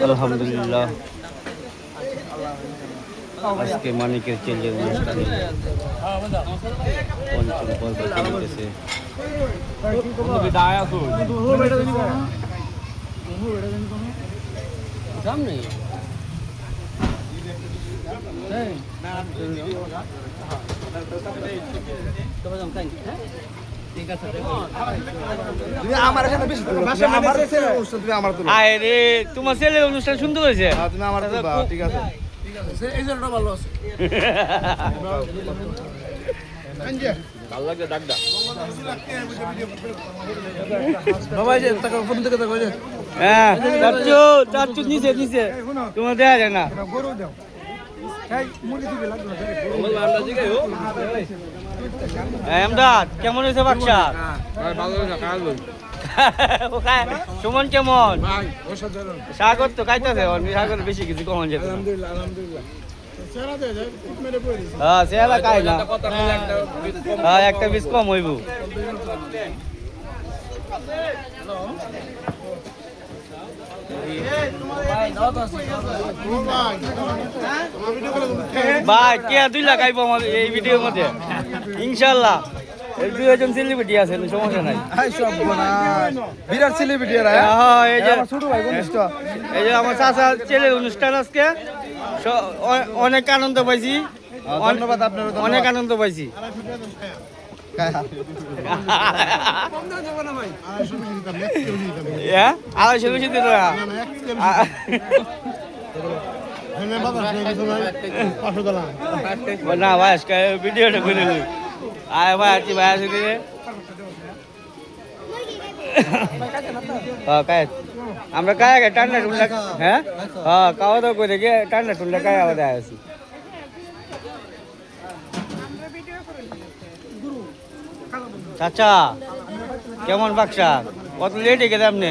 আলহামদুলিল্লাহ আজকে মানিকের চেঞ্জের অনুষ্ঠানে পঞ্চম পর্ব চলতেছে সামনে তুমি তোমার ছেলের অনুষ্ঠান শুনতে হয়েছে। হ্যাঁ, তুমি আমার ঠিক আছে। এই হ্যাঁ তোমার যায় না। হ্যাঁ, এমদাদ কেমন হয়েছে বাচ্চা? সুমন কেমন? সাগর তো খাইতেছে সাগর বেশি কিছু কমন যেত হ্যাঁ না। হ্যাঁ একটা পিস কম হইব। ভাই কে দুই লাগাইব আমাদের এই ভিডিওর মধ্যে? ইনশাল্লাহ দুই একজন সেলিব্রিটি আছে সমস্যা নাই। সব বিরাট সেলিব্রিটি হ্যাঁ, এই যে ছোট ভাই এই যে আমার চাচা ছেলের অনুষ্ঠান আজকে। অনেক আনন্দ পাইছি। হ্যাঁ, ধন্যবাদ অনেক আনন্দ পাইছি। হ্যাঁ। আড়াইশো বেশি দিল না না ভাই আজকে ভিডিওটা করে নিই আয় ভাই আছি ভাই আছি দিলে হ্যাঁ কায় আমরা কায় আগে ঠান্ডা টুন্ডা হ্যাঁ হ্যাঁ খাওয়া দাওয়া করে গিয়ে ঠান্ডা টুন্ডা কায় আমাদের আছি চাচা কেমন বাক্সা কত লেট গেলে আপনি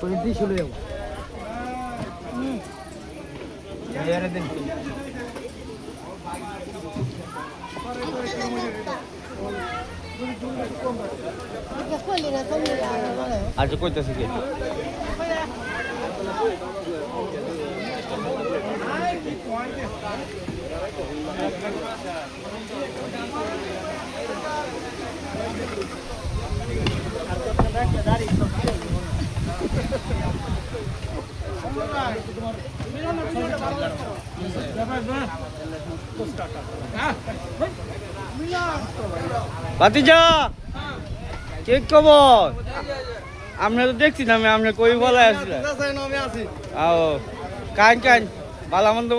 পঁয়ত্রিশ চলে যাব। আচ্ছা কইতেছি কি? ভাতিজা ঠিক খবর? আমরা তো দেখছি না, আমি আপনি কই বলা আসলে? আও কান কান ভালো মন্দ।